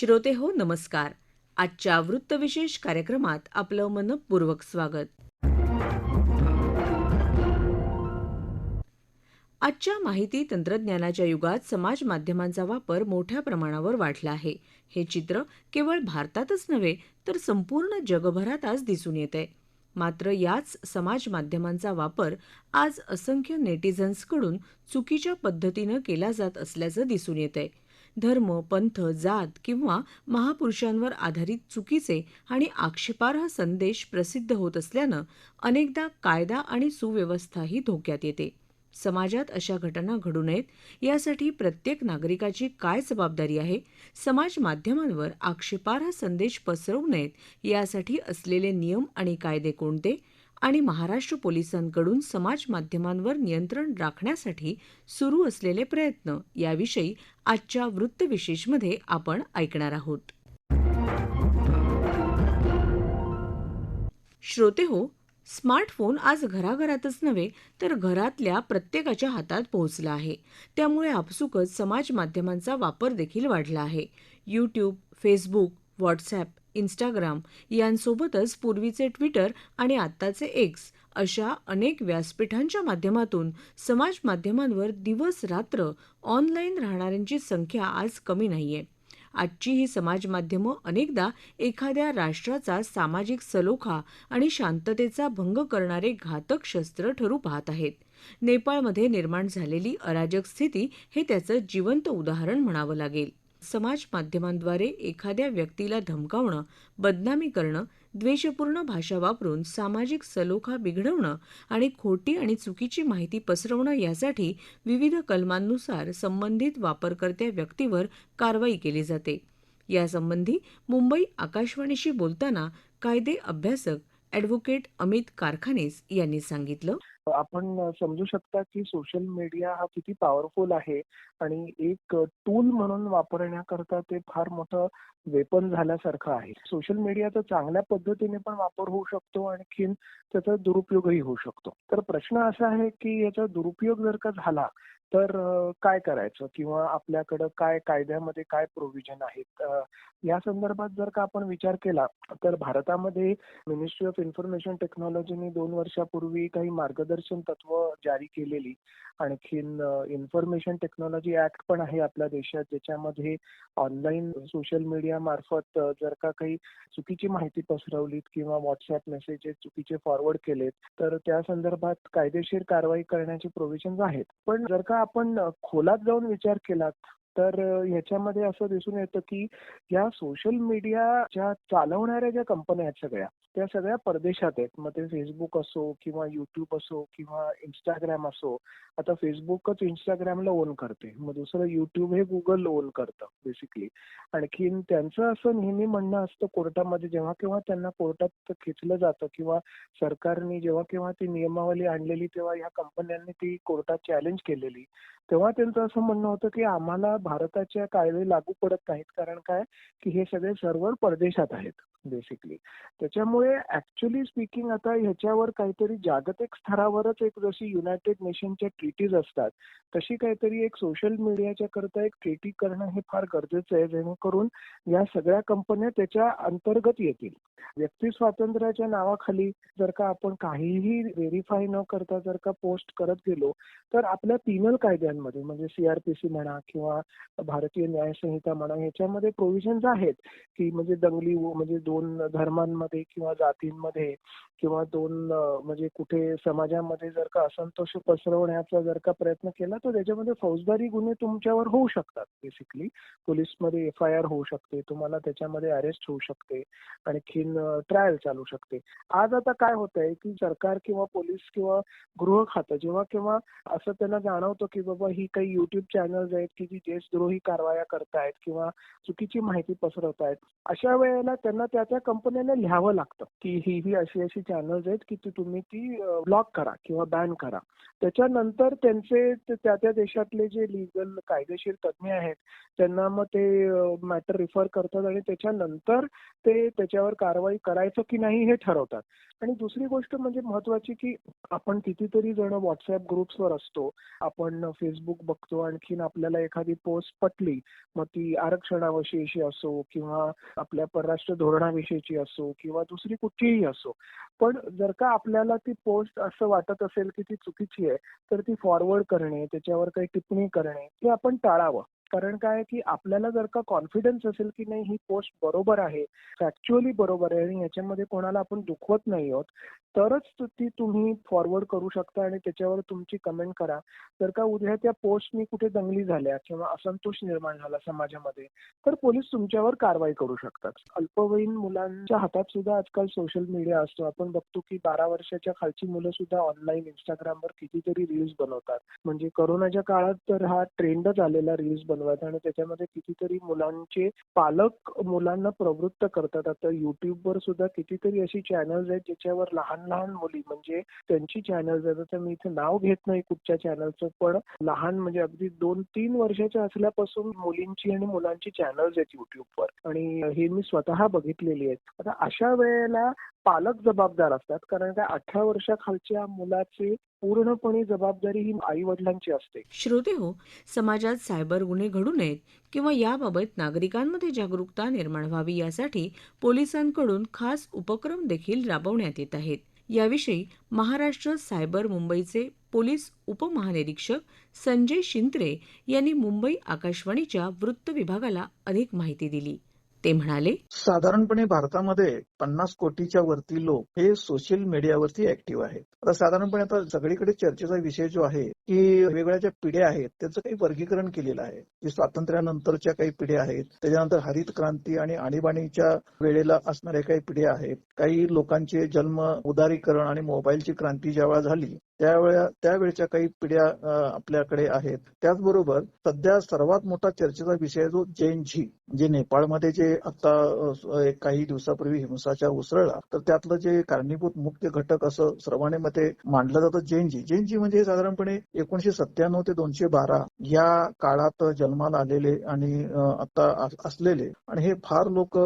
श्रोते हो नमस्कार. आजच्या वृत्तविशेष कार्यक्रमात आपलं मनपूर्वक स्वागत. आजच्या माहिती तंत्रज्ञानाच्या युगात समाज माध्यमांचा वापर मोठ्या प्रमाणावर वाढला आहे. हे चित्र केवळ भारतातच नव्हे तर संपूर्ण जगभरात आज दिसून येतंय. मात्र याच समाज माध्यमांचा वापर आज असंख्य नेटिझन्सकडून चुकीच्या पद्धतीनं केला जात असल्याचं दिसून येतंय. धर्म पंथ जात किंवा महापुरुषांवर आधारित चुकीचे आणि आक्षेपार्ह संदेश प्रसिद्ध होत असल्यानं अनेकदा कायदा आणि सुव्यवस्थाही धोक्यात येते. समाजात अशा घटना घडू नयेत यासाठी प्रत्येक नागरिकाची काय जबाबदारी आहे? समाज माध्यमांवर आक्षेपार्ह संदेश पसरवू नयेत यासाठी असलेले नियम आणि कायदे कोणते? आणि महाराष्ट्र पोलिसांकडून समाजमाध्यमांवर नियंत्रण राखण्यासाठी सुरू असलेले प्रयत्न. याविषयी आजच्या वृत्तविशेषमध्ये आपण ऐकणार आहोत. श्रोते हो स्मार्टफोन आज घराघरातच नव्हे तर घरातल्या प्रत्येकाच्या हातात पोहोचला आहे. त्यामुळे आपसुकच समाज माध्यमांचा वापर देखील वाढला आहे. यूट्यूब फेसबुक व्हॉट्सॲप इंस्टाग्राम यांसोबतच पूर्वीचे ट्विटर आणि आत्ताचे एक्स अशा अनेक व्यासपीठांच्या माध्यमातून समाज माध्यमांवर दिवस रात्र ऑनलाईन राहणाऱ्यांची संख्या आज कमी नाहीये. आजची ही समाज माध्यमं अनेकदा एखाद्या राष्ट्राचा सामाजिक सलोखा आणि शांततेचा भंग करणारे घातक शस्त्र ठरू पाहत आहेत. नेपाळमध्ये निर्माण झालेली अराजक स्थिती हे त्याचं जिवंत उदाहरण म्हणावं लागेल. समाज माध्यमांद्वारे एखाद्या व्यक्तीला धमकावणं बदनामी करणं द्वेषपूर्ण भाषा वापरून सामाजिक सलोखा बिघडवणं आणि खोटी आणि चुकीची माहिती पसरवणं यासाठी विविध कलमांनुसार संबंधित वापरकर्त्या व्यक्तीवर कारवाई केली जाते. यासंबंधी मुंबई आकाशवाणीशी बोलताना कायदे अभ्यासक ॲडव्होकेट अमित कारखानेस यांनी सांगितलं. आपण समजू शकता की सोशल मीडिया हा किती पॉवरफुल आहे आणि एक टूल म्हणून वापरण्याकरता ते फार मोठं वेपन झाल्यासारखं आहे. सोशल मीडियाचा चांगल्या पद्धतीने पण वापर होऊ शकतो आणखीन त्याचा दुरुपयोगही होऊ शकतो. तर प्रश्न असा आहे की याचा दुरुपयोग जर का झाला तर काय करायचं? किंवा आपल्याकडं काय कायद्यामध्ये काय प्रोव्हिजन आहेत? या संदर्भात जर का आपण विचार केला तर भारतामध्ये मिनिस्ट्री ऑफ इन्फॉर्मेशन टेक्नॉलॉजीने दोन वर्षापूर्वी काही मार्गदर्शन तत्व जारी केलेली. आणखीन इन्फॉर्मेशन टेक्नॉलॉजी ऍक्ट पण आहे आपल्या देशात ज्याच्यामध्ये ऑनलाईन सोशल मीडिया मार्फत जर का काही चुकीची माहिती पसरवलीत किंवा व्हॉट्सअप मेसेजेस चुकीचे फॉरवर्ड केलेत तर त्या संदर्भात कायदेशीर कारवाई करण्याचे प्रोव्हिजन आहेत. पण जर का आपण खोलात जाऊन विचार केलात तर ह्याच्यामध्ये असं दिसून येतं की या सोशल मीडियाच्या चालवणाऱ्या ज्या कंपन्या आहेत सगळ्या त्या सगळ्या परदेशात आहेत. मग ते फेसबुक असो किंवा युट्यूब असो किंवा इंस्टाग्राम असो आता फेसबुकच इंस्टाग्रामला ओन करते. मग दुसरं युट्यूब हे गुगल ओन करतं बेसिकली आणखीन त्यांचं असं नेहमी म्हणणं असतं कोर्टामध्ये जेव्हा केव्हा त्यांना कोर्टात खेचलं जातं किंवा सरकारने जेव्हा केव्हा ती नियमावली आणलेली तेव्हा ह्या कंपन्यांनी ती कोर्टात चॅलेंज केलेली तेव्हा त्यांचं असं म्हणणं होतं की आम्हाला भारताच्या कायदे लागू पडत नाहीत. कारण काय? की हे सगळे सर्व्हर परदेशात आहेत. बेसिकली त्याच्यामुळे ऍक्च्युली स्पीकिंग आता ह्याच्यावर काहीतरी जागतिक स्तरावरच एक जशी युनायटेड नेशनच्या ट्रीटीज असतात तशी काहीतरी एक सोशल मीडियाच्या करता एक ट्रीटी करणं हे फार गरजेचं आहे जेणेकरून या सगळ्या कंपन्या त्याच्या अंतर्गत येतील. व्यक्ती स्वातंत्र्याच्या नावाखाली जर का आपण काहीही व्हेरीफाय न करता जर का पोस्ट करत गेलो तर आपल्या पिनल कायद्यांमध्ये म्हणजे सीआरपीसी म्हणा किंवा भारतीय न्यायसंहिता म्हणा ह्याच्यामध्ये प्रोव्हिजन्स आहेत की म्हणजे दंगली म्हणजे दोन धर्मांमध्ये किंवा जातींमध्ये किंवा दोन म्हणजे कुठे समाजामध्ये जर का असंतोष पसरवण्याचा जर का प्रयत्न केला तर त्याच्यामध्ये फौजदारी गुन्हे तुमच्यावर होऊ शकतात बेसिकली पोलीसमध्ये एफ आय आर होऊ शकते तुम्हाला त्याच्यामध्ये अरेस्ट होऊ शकते आणखीन ट्रायल चालू शकते. आज आता काय होत आहे की सरकार किंवा पोलीस किंवा गृह खातं जेव्हा केव्हा असं त्यांना जाणवतं की बाबा ही काही युट्यूब चॅनल्स आहेत की जी देशद्रोही कारवाया करतायत किंवा चुकीची माहिती पसरवत आहेत अशा वेळेला त्यांना त्या त्या त्या कंपन्यांना लिहावं लागतं की ही ही अशी अशी चॅनल्स आहेत की ती तुम्ही ती ब्लॉक करा किंवा बॅन करा. त्याच्यानंतर त्यांचे त्या त्या देशातले जे लिगल कायदेशीर तज्ज्ञ आहेत त्यांना मग ते मॅटर रिफर करतात आणि त्याच्यानंतर ते त्याच्यावर कारवाई करायचं की नाही हे ठरवतात. आणि दुसरी गोष्ट म्हणजे महत्वाची की आपण कितीतरी जण व्हॉट्सअप ग्रुप्सवर असतो. आपण फेसबुक बघतो आणखीन आपल्याला एखादी पोस्ट पटली मग ती आरक्षणाविषयी असो किंवा आपल्या परराष्ट्र धोरणाविषयीची असो किंवा दुसरी कुठलीही असो. पण जर का आपल्याला ती पोस्ट असं वाटत असेल की ती चुकीची आहे तर ती फॉरवर्ड करणे त्याच्यावर काही टिप्पणी करणे हे आपण टाळावं. कारण काय की आपल्याला जर का कॉन्फिडन्स असेल की नाही ही पोस्ट बरोबर आहे फॅक्च्युअली बरोबर आहे आणि याच्यामध्ये कोणाला आपण दुखवत नाही आहोत तरच ती तुम्ही फॉरवर्ड करू शकता आणि त्याच्यावर तुमची कमेंट करा. जर का उद्या त्या पोस्टनी कुठे दंगली झाल्या किंवा असंतोष निर्माण झाला समाजामध्ये तर पोलीस तुमच्यावर कारवाई करू शकतात. अल्पवयीन मुलांच्या हातात सुद्धा आजकाल सोशल मीडिया असतो. आपण बघतो की बारा वर्षाच्या खालची मुलं सुद्धा ऑनलाईन इंस्टाग्रामवर कितीतरी रील्स बनवतात. म्हणजे करोनाच्या काळात तर हा ट्रेंडच आलेला रील्स बनवायचा आणि त्याच्यामध्ये कितीतरी मुलांचे पालक मुलांना प्रवृत्त करतात. आता युट्यूबवर सुद्धा कितीतरी अशी चॅनल्स आहेत ज्याच्यावर लहान लहान मुली म्हणजे त्यांची चॅनल्स आहेत. आता मी इथे नाव घेत नाही कुठच्या चॅनलचं पण लहान म्हणजे अगदी दोन तीन वर्षाच्या असल्यापासून मुलींची आणि मुलांची चॅनल्स आहेत युट्यूबवर आणि हे मी स्वतः बघितलेली आहेत. आता अशा वेळेला पालक जबाबदार असतात. कारण त्या अठरा वर्षाखालच्या मुलाचे पूर्णपणे जबाबदारी ही आई वडिलांची असते. श्रोते हो समाजात सायबर गुन्हे घडू नयेत किंवा याबाबत नागरिकांमध्ये जागरूकता निर्माण व्हावी यासाठी पोलिसांकडून खास उपक्रम देखील राबवण्यात येत आहेत. याविषयी महाराष्ट्र सायबर मुंबईचे पोलीस उपमहानिरीक्षक संजय शिंत्रे यांनी मुंबई आकाशवाणीच्या वृत्त विभागाला अधिक माहिती दिली. ते म्हणाले. साधारणपणे भारतामध्ये पन्नास कोटीच्या वरती लोक हे सोशल मीडियावरती ऍक्टिव्ह आहेत. आता साधारणपणे आता सगळीकडे चर्चेचा विषय जो आहे की वेगवेगळ्या ज्या पिढ्या आहेत त्याचं काही वर्गीकरण केलेलं आहे. की स्वातंत्र्यानंतरच्या काही पिढ्या आहेत त्याच्यानंतर हरित क्रांती आणि आणीबाणीच्या वेळेला असणाऱ्या काही पिढ्या आहेत. काही लोकांचे जन्म उदारीकरण आणि मोबाईलची क्रांती ज्यावेळा झाली त्यावेळा त्यावेळच्या काही पिढ्या आपल्याकडे आहेत. त्याचबरोबर सध्या सर्वात मोठा चर्चेचा विषय जो जैन झी जे नेपाळमध्ये जे आता काही दिवसापूर्वी हिंसाचार उसळला तर त्यातलं जे कारणीभूत मुख्य घटक असं सर्वांमध्ये मांडलं जातं जैन जी जैन जी म्हणजे साधारणपणे एकोणीशे सत्त्याण्णव ते दोनशे बारा या काळात जन्माला आलेले आणि आता असलेले आणि हे फार लोक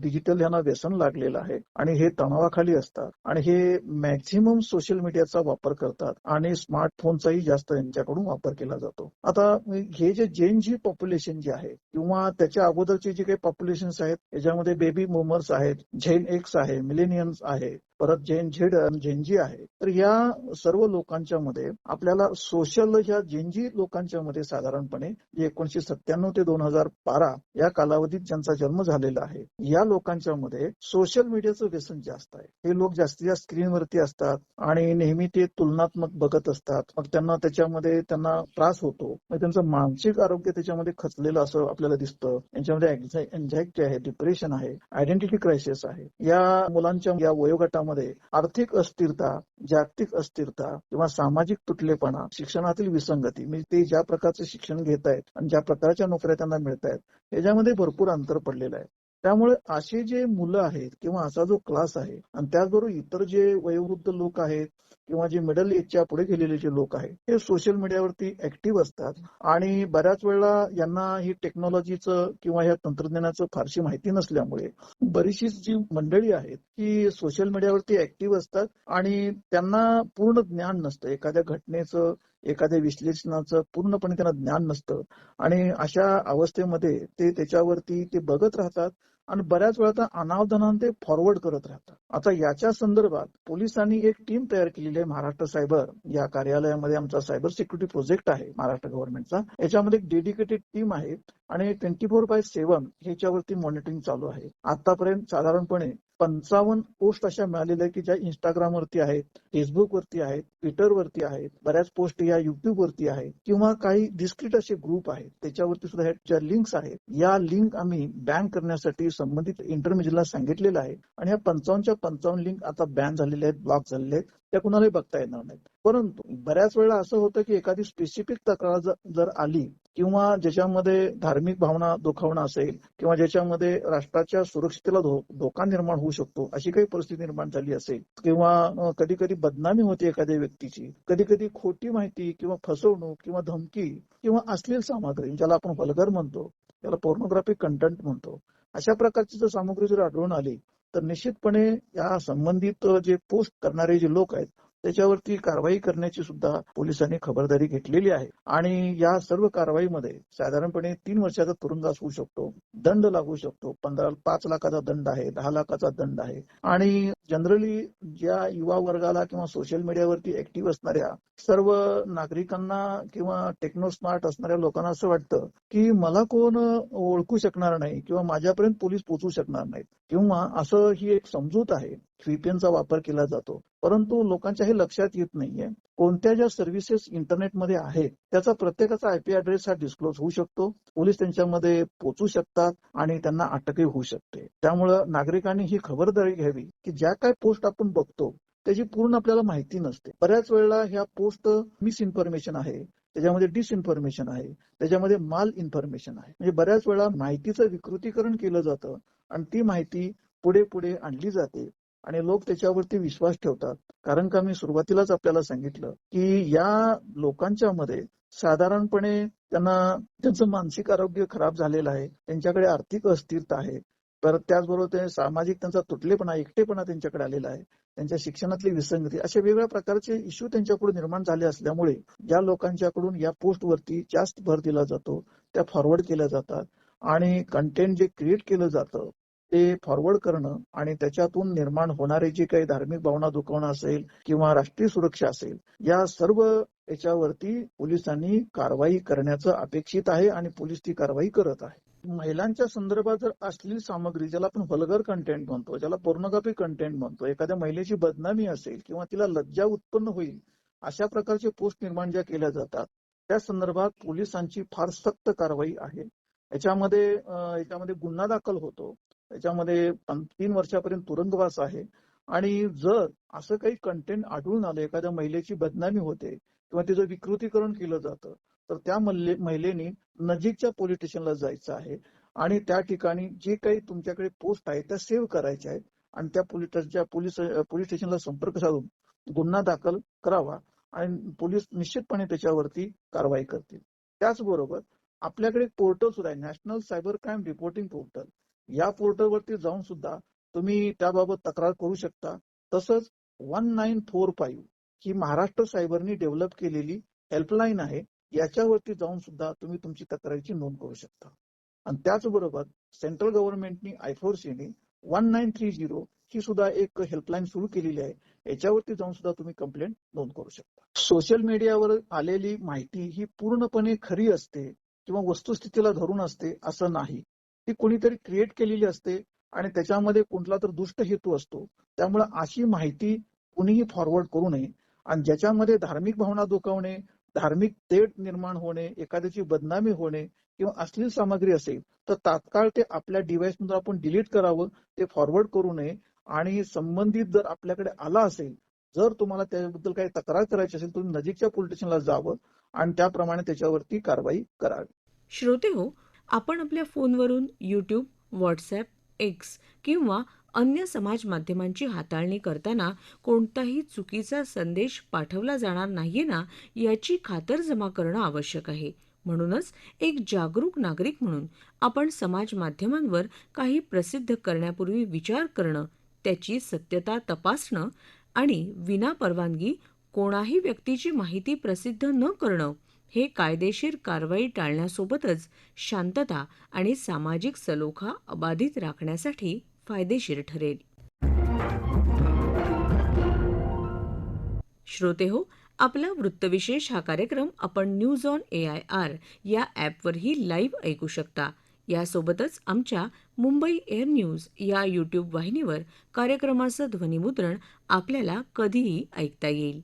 डिजिटल यांना व्यसन लागलेलं आहे आणि हे तणावाखाली असतात आणि हे मॅक्झिमम सोशल मीडियाचा वापर करतात आणि स्मार्टफोनचाही जास्त यांच्याकडून वापर केला जातो. आता हे जे जैन जी पॉप्युलेशन जे आहे किंवा त्याच्या अगोदरचे जे काही पॉप्युलेशन आहेत याच्यामध्ये बेबी मुमर्स आहेत झेन एक्स आहे मिलेनियन्स आहे परत जैन झेड जेनजी आहे तर या सर्व लोकांच्या मध्ये आपल्याला सोशल ह्या जेनजी लोकांच्या मध्ये साधारणपणे एकोणीशे सत्त्याण्णव ते दोन हजार बारा या कालावधीत ज्यांचा जन्म झालेला आहे या लोकांच्या मध्ये सोशल मीडियाचं व्यसन जास्त आहे. हे लोक जास्तीत जास्त स्क्रीनवरती असतात आणि नेहमी ते तुलनात्मक बघत असतात. मग त्यांना त्याच्यामध्ये त्यांना त्रास होतो. मग त्यांचं मानसिक आरोग्य त्याच्यामध्ये खचलेलं असं आपल्याला दिसतं. यांच्यामध्ये एन्झायटी आहे डिप्रेशन आहे आयडेंटिटी क्रायसिस आहे. या मुलांच्या या वयोगटामध्ये मध्ये आर्थिक अस्थिरता जागतिक अस्थिरता किंवा सामाजिक तुटलेपणा शिक्षणातील विसंगती म्हणजे ते ज्या प्रकारचं शिक्षण घेत आहेत आणि ज्या प्रकारच्या नोकऱ्या त्यांना मिळत आहेत याच्यामध्ये भरपूर अंतर पडलेलं आहे. त्यामुळे असे जे मुलं आहेत किंवा असा जो क्लास आहे आणि त्याचबरोबर इतर जे वयोवृद्ध लोक आहेत किंवा जे मिडल एजच्या पुढे गेलेले जे लोक आहेत हे सोशल मीडियावरती ऍक्टिव्ह असतात. आणि बऱ्याच वेळा यांना ही टेक्नॉलॉजीचं किंवा या तंत्रज्ञानाचं फारशी माहिती नसल्यामुळे बरीचशी जी मंडळी आहेत ती सोशल मीडियावरती ऍक्टिव्ह असतात आणि त्यांना पूर्ण ज्ञान नसतं. एखाद्या घटनेचं एखाद्या विश्लेषणाचं पूर्णपणे त्यांना ज्ञान नसतं. आणि अशा अवस्थेमध्ये ते त्याच्यावरती ते बघत राहतात आणि बऱ्याच वेळा अनावधानाने ते फॉरवर्ड करत राहतात. आता याच्या संदर्भात पोलिसांनी एक टीम तयार केलेली आहे महाराष्ट्र सायबर या कार्यालयामध्ये आमचा सायबर सिक्युरिटी प्रोजेक्ट आहे महाराष्ट्र गव्हर्नमेंटचा याच्यामध्ये एक डेडिकेटेड टीम आहे आणि ट्वेंटी फोर बाय सेव्हन ह्याच्यावरती मॉनिटरिंग चालू आहे. आतापर्यंत साधारणपणे पंचावन्न पोस्ट अशा मिळालेल्या की ज्या इंस्टाग्राम वरती आहेत फेसबुक वरती आहेत ट्विटर वरती आहेत बऱ्याच पोस्ट या युट्यूबवरती आहेत किंवा काही डिस्क्रिट असे ग्रुप आहेत. त्याच्यावरती सुद्धा ज्या लिंक्स आहेत या लिंक आम्ही बॅन करण्यासाठी संबंधित इंटरमिजियनला सांगितलेलं आहे. आणि ह्या पंचावन्नच्या पंचावन्न लिंक आता बॅन झालेले आहेत ब्लॉक झालेले आहेत. त्या कुणालाही बघता येणार नाहीत. परंतु बऱ्याच वेळा असं होतं की एखादी स्पेसिफिक तक्रार जर आली किंवा ज्याच्यामध्ये धार्मिक भावना दुखावणं असेल किंवा ज्याच्यामध्ये राष्ट्राच्या सुरक्षितेला धोका निर्माण होऊ शकतो अशी काही परिस्थिती निर्माण झाली असेल किंवा कधी कधी बदनामी होते एखाद्या व्यक्तीची कधी कधी खोटी माहिती किंवा फसवणूक किंवा धमकी किंवा अश्लील सामग्री ज्याला आपण हलगर म्हणतो त्याला पोर्नोग्राफिक कंटेंट म्हणतो अशा प्रकारची जर सामग्री जर आढळून आली तर निश्चितपणे या संबंधित जे पोस्ट करणारे जे लोक आहेत त्याच्यावरती कारवाई करण्याची सुद्धा पोलिसांनी खबरदारी घेतलेली आहे. आणि या सर्व कारवाईमध्ये साधारणपणे तीन वर्षाचा तुरुंगास होऊ शकतो दंड लागू शकतो. पंधरा पाच लाखाचा दंड आहे दहा लाखाचा दंड आहे. आणि जनरली ज्या युवा वर्गाला किंवा सोशल मीडियावरती ऍक्टिव्ह असणाऱ्या सर्व नागरिकांना किंवा टेक्नो स्मार्ट असणाऱ्या लोकांना असं वाटतं की मला कोण ओळखू शकणार नाही किंवा माझ्यापर्यंत पोलीस पोहोचू शकणार नाहीत. किंवा असं ही एक समजूत आहे व्हीपीएनचा वापर केला जातो. परंतु लोकांच्या हे लक्षात येत नाहीये. कोणत्या ज्या सर्व्हिसेस इंटरनेटमध्ये आहेत त्याचा प्रत्येकाचा आयपी ऍड्रेस हा डिस्क्लोज होऊ शकतो. पोलीस त्यांच्यामध्ये पोचू शकतात आणि त्यांना अटकही होऊ शकते. त्यामुळं नागरिकांनी ही खबरदारी घ्यावी की ज्या काय पोस्ट आपण बघतो त्याची पूर्ण आपल्याला माहिती नसते. बऱ्याच वेळेला ह्या पोस्ट मिस इन्फॉर्मेशन आहे त्याच्यामध्ये डिसइन्फॉर्मेशन आहे त्याच्यामध्ये माल इन्फॉर्मेशन आहे. म्हणजे बऱ्याच वेळा माहितीचं विकृतीकरण केलं जातं आणि ती माहिती पुढे पुढे आणली जाते. आणि लोक त्याच्यावरती विश्वास ठेवतात. कारण का मी सुरुवातीलाच आपल्याला सांगितलं की या लोकांच्या मध्ये साधारणपणे त्यांना त्यांचं मानसिक आरोग्य खराब झालेलं आहे त्यांच्याकडे आर्थिक अस्थिरता आहे परत त्याचबरोबर ते सामाजिक त्यांचा तुटलेपणा एकटेपणा त्यांच्याकडे आलेला आहे त्यांच्या शिक्षणातली विसंगती अशा वेगवेगळ्या प्रकारचे इश्यू त्यांच्याकडून निर्माण झाले असल्यामुळे ज्या लोकांच्याकडून या पोस्टवरती जास्त भर दिला जातो त्या फॉरवर्ड केल्या जातात आणि कंटेंट जे क्रिएट केलं जातं ते फॉरवर्ड करणं आणि त्याच्यातून निर्माण होणारे जी काही धार्मिक भावना दुखवणं असेल किंवा राष्ट्रीय सुरक्षा असेल या सर्व याच्यावरती पोलिसांनी कारवाई करण्याचं अपेक्षित आहे आणि पोलीस ती कारवाई करत आहे. महिलांच्या संदर्भात जर असलेली सामग्री ज्याला आपण हलगर कंटेंट म्हणतो ज्याला पोर्नोग्राफी कंटेंट म्हणतो एखाद्या महिलेची बदनामी असेल किंवा तिला लज्जा उत्पन्न होईल अशा प्रकारचे पोस्ट निर्माण ज्या केल्या जातात त्या संदर्भात पोलिसांची फार सक्त कारवाई आहे. याच्यामध्ये याच्यामध्ये गुन्हा दाखल होतो. त्याच्यामध्ये तीन वर्षापर्यंत तुरुंगवास आहे. आणि जर असं काही कंटेंट आढळून आलं एखाद्या महिलेची बदनामी होते किंवा तिचं विकृतीकरण केलं जातं तर त्या महिलेने महिलेनी नजीकच्या पोलीस स्टेशनला जायचं आहे. आणि त्या ठिकाणी जे काही तुमच्याकडे पोस्ट आहेत त्या सेव्ह करायच्या आहेत. आणि त्या पोलीस पोलीस पोलीस स्टेशनला संपर्क साधून गुन्हा दाखल करावा. आणि पोलीस निश्चितपणे त्याच्यावरती कारवाई करतील. त्याचबरोबर आपल्याकडे एक पोर्टल सुद्धा आहे national cyber crime reporting portal या पोर्टलवरती जाऊन सुद्धा तुम्ही त्याबाबत तक्रार करू शकता. तसंच वन नाईन फोर फाईव्ह ही महाराष्ट्र सायबरनी डेव्हलप केलेली हेल्पलाईन आहे. याच्यावरती जाऊन सुद्धा तुम्ही तुमची तक्रारीची नोंद करू शकता. आणि त्याचबरोबर सेंट्रल गव्हर्नमेंटनी आयफोर्सीने वन नाईन थ्री झिरो ही सुद्धा एक हेल्पलाईन सुरू केलेली आहे. याच्यावरती जाऊन सुद्धा तुम्ही कंप्लेंट नोंद करू शकता. सोशल मीडियावर आलेली माहिती ही पूर्णपणे खरी असते किंवा वस्तुस्थितीला धरून असते असं नाही. ती कोणीतरी क्रिएट केलेली असते आणि त्याच्यामध्ये कुठला तर दुष्ट हेतू असतो. त्यामुळे अशी माहिती कुणीही फॉरवर्ड करू नये. आणि ज्याच्यामध्ये धार्मिक भावना दुखवणे धार्मिक तेट निर्माण होणे एखाद्याची बदनामी होणे किंवा अश्लील सामग्री असेल तर तात्काळ ते आपल्या डिव्हाइस मधून आपण डिलीट करावं ते फॉरवर्ड करू नये. आणि संबंधित जर आपल्याकडे आला असेल जर तुम्हाला त्याबद्दल काही तक्रार करायची असेल तुम्ही नजीकच्या पोलीस स्टेशनला जावं आणि त्याप्रमाणे त्याच्यावरती कारवाई करावी. श्रोते हो आपण आपल्या फोनवरून यूट्यूब व्हॉट्सॲप एक्स किंवा अन्य समाज माध्यमांची हाताळणी करताना कोणताही चुकीचा संदेश पाठवला जाणार नाहीये ना याची खातरजमा करणं आवश्यक आहे. म्हणूनच एक जागरूक नागरिक म्हणून आपण समाज माध्यमांवर काही प्रसिद्ध करण्यापूर्वी विचार करणं त्याची सत्यता तपासणं आणि विनापरवानगी कोणाही व्यक्तीची माहिती प्रसिद्ध न करणं हे कायदेशीर कारवाई टाळण्यासोबतच शांतता आणि सामाजिक सलोखा अबाधित राखण्यासाठी फायदेशीर ठरेल. श्रोते हो आपला वृत्तविशेष हा कार्यक्रम आपण news on A I R या ॲपवरही लाईव्ह ऐकू शकता. यासोबतच आमच्या मुंबई एअर न्यूज या यूट्यूब वाहिनीवर कार्यक्रमाचं ध्वनिमुद्रण आपल्याला कधीही ऐकता येईल.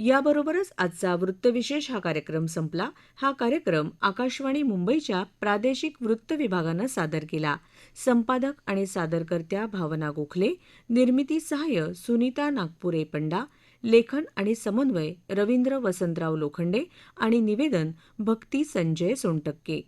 याबरोबरच आजचा वृत्तविशेष हा कार्यक्रम संपला. हा कार्यक्रम आकाशवाणी मुंबईच्या प्रादेशिक वृत्त विभागानं सादर केला. संपादक आणि सादरकर्त्या भावना गोखले निर्मिती सहाय्य सुनीता नागपुरे पंडा लेखन आणि समन्वय रवींद्र वसंतराव लोखंडे आणि निवेदन भक्ती संजय सोनटक्के.